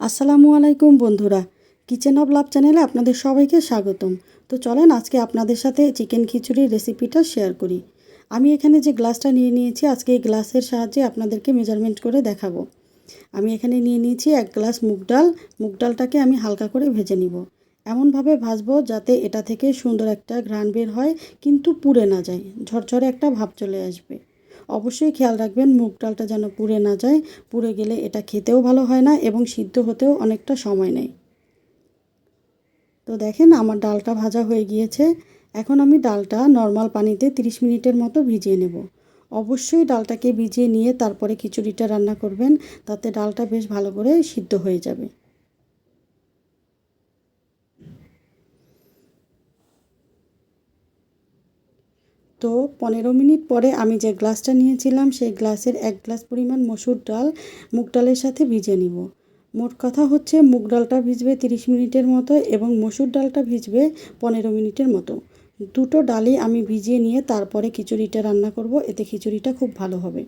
আসসালামু আলাইকুম বন্ধুরা। কিচেন অফ লাভ চ্যানেলে আপনাদের সবাইকে স্বাগতম। তো চলেন আজকে আপনাদের সাথে চিকেন খিচুড়ির রেসিপিটা শেয়ার করি। আমি এখানে যে গ্লাসটা নিয়ে নিয়েছি, আজকে এই গ্লাসের সাহায্যে আপনাদেরকে মেজারমেন্ট করে দেখাবো। আমি এখানে নিয়ে নিয়েছি এক গ্লাস মুগ ডাল। মুগ ডালটাকে আমি হালকা করে ভেজে নিব। এমনভাবে ভাজবো যাতে এটা থেকে সুন্দর একটা ঘ্রাণ বের হয়, কিন্তু পুড়ে না যায়। ঝরঝরে একটা ভাব চলে আসবে। অবশ্যই খেয়াল রাখবেন, মুগ ডালটা যেন পুড়ে না যায়। পুড়ে গেলে এটা খেতেও ভালো হয় না এবং সিদ্ধ হতেও অনেকটা সময় নেয়। তো দেখেন আমার ডালটা ভাজা হয়ে গিয়েছে। এখন আমি ডালটা নর্মাল পানিতে 30 মিনিটের মতো ভিজিয়ে নেব। অবশ্যই ডালটাকে ভিজিয়ে নিয়ে তারপরে খিচুড়িটা রান্না করবেন, তাতে ডালটা বেশ ভালো করে সিদ্ধ হয়ে যাবে। তো পনেরো মিনিট পরে আমি যে গ্লাসটা নিয়েছিলাম, সেই গ্লাসের এক গ্লাস পরিমাণ মসুর ডাল মুগ ডালের সাথে ভিজে নিব। মোট কথা হচ্ছে মুগ ডালটা ভিজবে তিরিশ মিনিটের মতো এবং মসুর ডালটা ভিজবে পনেরো মিনিটের মতো। দুটো ডালই আমি ভিজিয়ে নিয়ে তারপরে খিচুড়িটা রান্না করব, এতে খিচুড়িটা খুব ভালো হবে।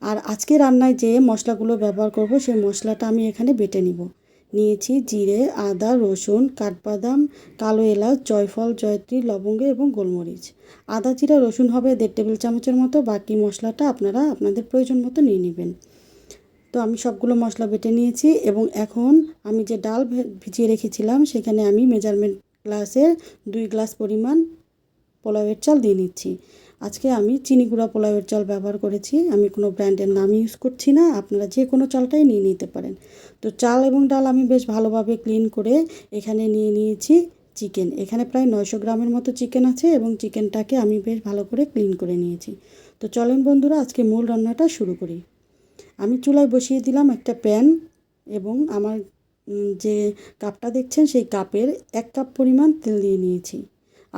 আর আজকে রান্নায় যে মশলাগুলো ব্যবহার করব, সেই মশলাটা আমি এখানে বেটে নিব। নিয়েছি জিরে, আদা, রসুন, কাঠবাদাম, কালো এলাচ, জয়ফল, জয়ত্রী, লবঙ্গ এবং গোলমরিচ। আদা, জিরা, রসুন হবে দেড় টেবিল চামচের মতো। বাকি মশলাটা আপনারা আপনাদের প্রয়োজন মতো নিয়ে নেবেন। তো আমি সবগুলো মশলা বেটে নিয়েছি এবং এখন আমি যে ডাল ভিজিয়ে রেখেছিলাম সেখানে আমি মেজারমেন্ট গ্লাসের দুই গ্লাস পরিমাণ পোলাওয়ের চাল দিয়ে নিচ্ছি। আজকে আমি চিনি গুঁড়া পোলাওয়ের চাল ব্যবহার করেছি। আমি কোনো ব্র্যান্ডের নাম ইউজ করছি না। আপনারা যে কোনো চালটাই নিয়ে নিতে পারেন। তো চাল এবং ডাল আমি বেশ ভালোভাবে ক্লিন করে এখানে নিয়ে নিয়েছি চিকেন। এখানে প্রায় নয়শো গ্রামের মতো চিকেন আছে এবং চিকেনটাকে আমি বেশ ভালো করে ক্লিন করে নিয়েছি। তো চলেন বন্ধুরা, আজকে মূল রান্নাটা শুরু করি। আমি চুলায় বসিয়ে দিলাম একটা প্যান এবং আমার যে কাপটা দেখছেন সেই কাপের এক কাপ পরিমাণ তেল দিয়ে নিয়েছি।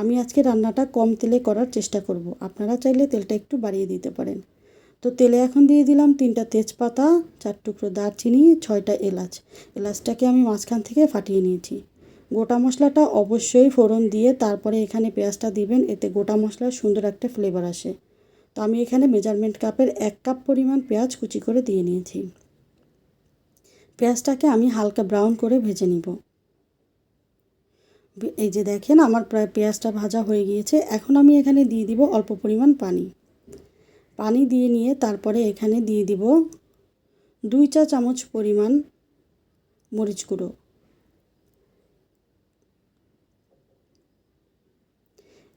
আমি আজকে রান্নাটা কম তেলে করার চেষ্টা করব। আপনারা চাইলে তেলটা একটু বাড়িয়ে দিতে পারেন। তো তেলে এখন দিয়ে দিলাম তিনটা তেজপাতা, চার টুকরো দারচিনি, ছয়টা এলাচ। এলাচটাকে আমি মাঝখান থেকে ফাটিয়ে নিয়েছি। গোটা মশলাটা অবশ্যই ফোড়ন দিয়ে তারপরে এখানে পেঁয়াজটা দিবেন, এতে গোটা মশলার সুন্দর একটা ফ্লেভার আসে। তো আমি এখানে মেজারমেন্ট কাপের এক কাপ পরিমাণ পেঁয়াজ কুচি করে দিয়ে নিয়েছি। পেঁয়াজটাকে আমি হালকা ব্রাউন করে ভেজে নিব। এই যে দেখেন, আমার প্রায় পেঁয়াজটা ভাজা হয়ে গিয়েছে। এখন আমি এখানে দিয়ে দিব অল্প পরিমাণ পানি। পানি দিয়ে নিয়ে তারপরে এখানে দিয়ে দিব দুই চা চামচ পরিমাণ মরিচ গুঁড়ো।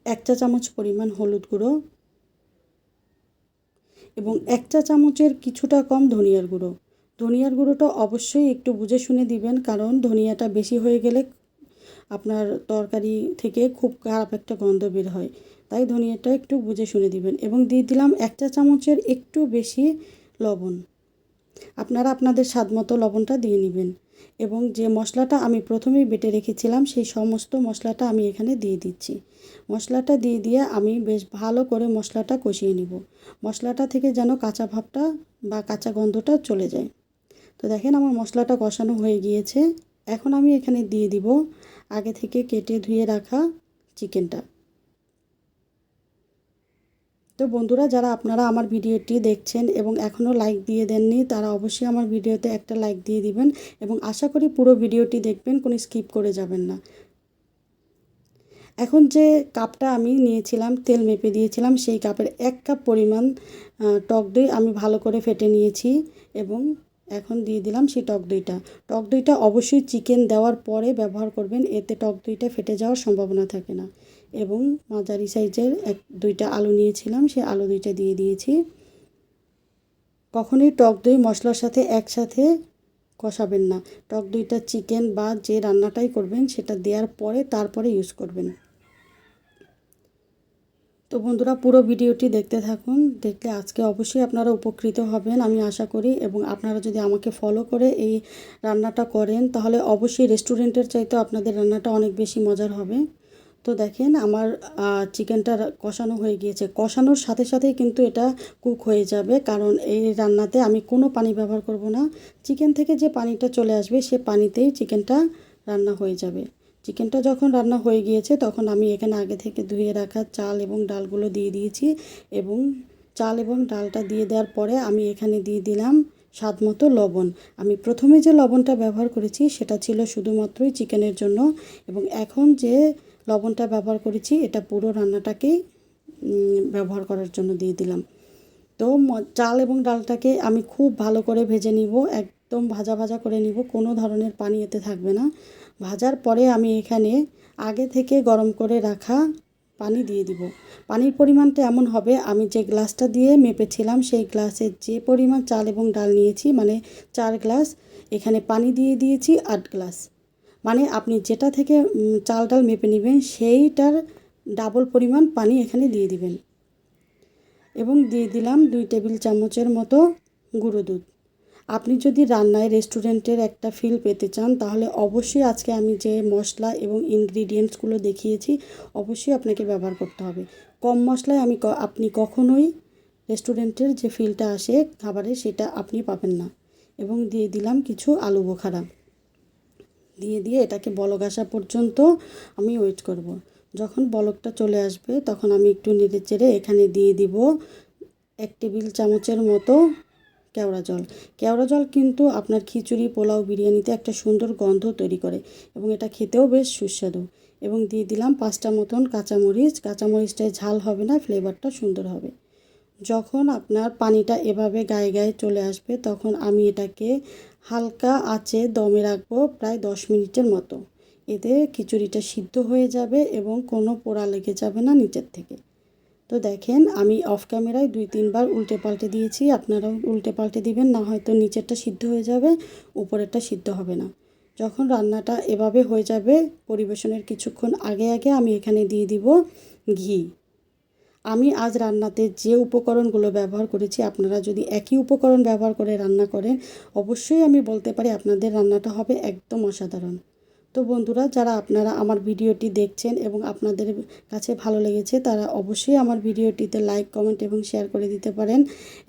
এক চা চামচ পরিমাণ হলুদ গুঁড়ো এবং এক চা চামচের কিছুটা কম ধনিয়ার গুঁড়ো। ধনিয়ার গুঁড়োটা অবশ্যই একটু বুঝে শুনে দিবেন, কারণ ধনিয়াটা বেশি হয়ে গেলে আপনার তরকারি থেকে খুব খারাপ একটা গন্ধ বের হয়। তাই ধনিয়াটা একটু বুঝে শুনে দিবেন এবং দিয়ে দিলাম এক চা চামচের একটু বেশি লবণ। আপনারা আপনাদের স্বাদ মতো লবণটা দিয়ে নেবেন এবং যে মশলাটা আমি প্রথমেই বেটে রেখেছিলাম সেই সমস্ত মশলাটা আমি এখানে দিয়ে দিচ্ছি। মশলাটা দিয়ে দিয়ে আমি বেশ ভালো করে মশলাটা কষিয়ে নিব। মশলাটা থেকে যেন কাঁচা ভাবটা বা কাঁচা গন্ধটা চলে যায়। তো দেখেন আমার মশলাটা কষানো হয়ে গিয়েছে। এখন আমি এখানে দিয়ে দিব আগে থেকে কেটে ধুয়ে রাখা চিকেনটা। তো বন্ধুরা, যারা আপনারা আমার ভিডিওটি দেখছেন এবং এখনও লাইক দিয়ে দেননি, তারা অবশ্যই আমার ভিডিওতে একটা লাইক দিয়ে দিবেন এবং আশা করি পুরো ভিডিওটি দেখবেন, কোনো স্কিপ করে যাবেন না। এখন যে কাপটা আমি নিয়েছিলাম, তেল মেপে দিয়েছিলাম, সেই কাপের এক কাপ পরিমাণ টক দই আমি ভালো করে ফেটে নিয়েছি এবং এখন দিয়ে দিলাম সেই টক দইটা। টক দইটা অবশ্যই চিকেন দেওয়ার পরে ব্যবহার করবেন, এতে টক দইটা ফেটে যাওয়ার সম্ভাবনা থাকে না। এবং মাঝারি সাইজের এক, দুইটা আলু নিয়েছিলাম, সেই আলু দুইটা দিয়ে দিয়েছি। কখনোই টক দই মশলার সাথে একসাথে কষাবেন না। টক দইটা চিকেন বা যে রান্নাটাই করবেন, সেটা দেওয়ার পরে তারপরে ইউজ করবেন। তো বন্ধুরা পুরো ভিডিওটি দেখতে থাকুন। দেখলে আজকে অবশ্যই আপনারা উপকৃত হবেন, আমি আশা করি। এবং আপনারা যদি আমাকে ফলো করে এই রান্নাটা করেন, তাহলে অবশ্যই রেস্টুরেন্টের চাইতে আপনাদের রান্নাটা অনেক বেশি মজার হবে। তো দেখেন, আমার চিকেনটা কষানো হয়ে গিয়েছে। কষানোর সাথে সাথেই কিন্তু এটা কুক হয়ে যাবে। কারণ এই রান্নাতে আমি কোনো পানি ব্যবহার করব না। চিকেন থেকে যে পানিটা চলে আসবে, সে পানিতেই চিকেনটা রান্না হয়ে যাবে। চিকেনটা যখন রান্না হয়ে গিয়েছে, তখন আমি এখানে আগে থেকে ধুয়ে রাখা চাল এবং ডালগুলো দিয়ে দিয়েছি এবং চাল এবং ডালটা দিয়ে দেওয়ার পরে আমি এখানে দিয়ে দিলাম স্বাদ মতো লবণ। আমি প্রথমে যে লবণটা ব্যবহার করেছি, সেটা ছিল শুধুমাত্রই চিকেনের জন্য এবং এখন যে লবণটা ব্যবহার করেছি, এটা পুরো রান্নাটাকেই ব্যবহার করার জন্য দিয়ে দিলাম। তো চাল এবং ডালটাকে আমি খুব ভালো করে ভেজে নিব একদম ভাজা ভাজা করে নিব, কোনো ধরনের পানি এতে থাকবে না। ভাজার পরে আমি এখানে আগে থেকে গরম করে রাখা পানি দিয়ে দিব। পানির পরিমাণটা এমন হবে, আমি যে গ্লাসটা দিয়ে মেপেছিলাম, সেই গ্লাসের যে পরিমাণ চাল এবং ডাল নিয়েছি মানে চার গ্লাস, এখানে পানি দিয়ে দিয়েছি আট গ্লাস। মানে আপনি যেটা থেকে চাল ডাল মেপে নেবেন, সেইটার ডাবল পরিমাণ পানি এখানে দিয়ে দিবেন। এবং দিয়ে দিলাম দুই টেবিল চামচের মতো গুঁড়ো দুধ। আপনি যদি রান্নায় রেস্টুরেন্টের একটা ফিল পেতে চান, তাহলে অবশ্যই আজকে আমি যে মশলা এবং ইনগ্রিডিয়েন্টসগুলো দেখিয়েছি, অবশ্যই আপনাকে ব্যবহার করতে হবে। কম মশলায় আমি আপনি কখনোই রেস্টুরেন্টের যে ফিলটা আসে খাবারে, সেটা আপনি পাবেন না। এবং দিয়ে দিলাম কিছু আলু বোখারা। দিয়ে দিয়ে এটাকে বলক আসা পর্যন্ত আমি ওয়েট করব। যখন বলকটা চলে আসবে, তখন আমি একটু নেড়ে চেড়ে এখানে দিয়ে দিব এক টেবিল চামচের মতো কেওড়া জল। কেওড়া জল কিন্তু আপনার খিচুড়ি, পোলাও, বিরিয়ানিতে একটা সুন্দর গন্ধ তৈরি করে এবং এটা খেতেও বেশ সুস্বাদু। এবং দিয়ে দিলাম পাঁচটা মতন কাঁচামরিচ। কাঁচামরিচটায় ঝাল হবে না, ফ্লেভারটা সুন্দর হবে। যখন আপনার পানিটা এভাবে গায়ে গায়ে চলে আসবে, তখন আমি এটাকে হালকা আঁচে দমে রাখব প্রায় দশ মিনিটের মতো। এতে খিচুড়িটা সিদ্ধ হয়ে যাবে এবং কোনো পোড়া লেগে যাবে না নিচের থেকে। তো দেখেন, আমি অফ ক্যামেরায় দুই, তিনবার উল্টে পাল্টে দিয়েছি। আপনারাও উল্টে পাল্টে দিবেন, না হয়তো নিচেরটা সিদ্ধ হয়ে যাবে, উপরেরটা সিদ্ধ হবে না। যখন রান্নাটা এভাবে হয়ে যাবে, পরিবেশনের কিছুক্ষণ আগে আগে আমি এখানে দিয়ে দিব ঘি। আমি আজ রান্নাতে যে উপকরণগুলো ব্যবহার করেছি, আপনারা যদি একই উপকরণ ব্যবহার করে রান্না করেন, অবশ্যই আমি বলতে পারি আপনাদের রান্নাটা হবে একদম অসাধারণ। তো বন্ধুরা, যারা আপনারা আমার ভিডিওটি দেখছেন এবং আপনাদের কাছে ভালো লেগেছে, তারা অবশ্যই আমার ভিডিওটিতে লাইক কমেন্ট এবং শেয়ার করে দিতে পারেন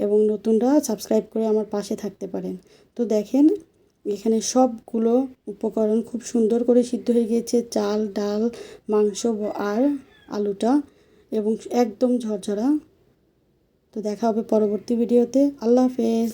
এবং নতুনরা সাবস্ক্রাইব করে আমার পাশে থাকতে পারেন। তো দেখেন, এখানে সবগুলো উপকরণ খুব সুন্দর করে সিদ্ধ হয়ে গিয়েছে, চাল, ডাল, মাংস আর আলুটা এবং একদম ঝরঝরা। তো দেখা হবে পরবর্তী ভিডিওতে। আল্লাহ হাফেজ।